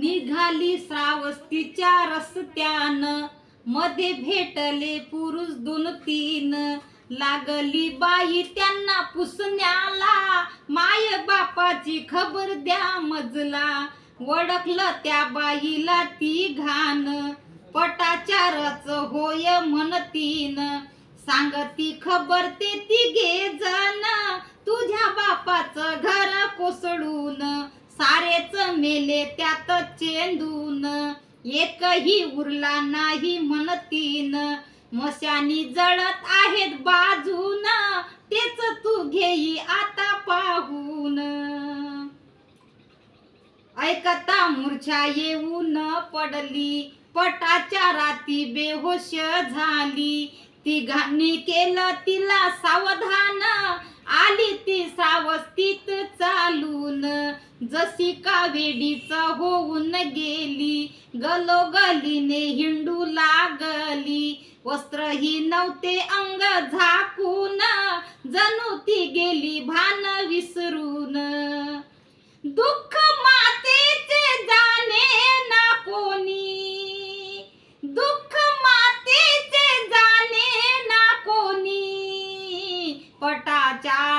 निघाली श्रावस्तीच्या रस्त्यान. मध्ये भेटले पुरुष दोन तीन. लागली बाई त्यांना पुसण्याला. माय बापाची खबर द्या मजला. वडकलं त्या बाईला ती घाण. पटाचारच होय म्हणतीन. सांगती खबर ते तिघे जण. तुझ्या बापाचं घर कोसळून. सारेच मेले त्यात चेंदून. एकही उरला नाही म्हणतीन मशानी जळत आहेत बाजून. तेच तू घेई आता पाहून. ऐकता मूर्छा येऊन पडली. पटाच्या राती बेहोश झाली. तिघांनी केलं तिला सावधान. आली ती सावस्तीत. चालून जशी कावेडीचा होऊन गेली गलोगलीने हिंडू लागली. वस्त्रही नव्हते अंग झाकून जणू ती गेली भान विसरून. दुःख मातेचे जाणे ना कोणी. दुःख मातेचे जाणे ना कोणी. पटाच्या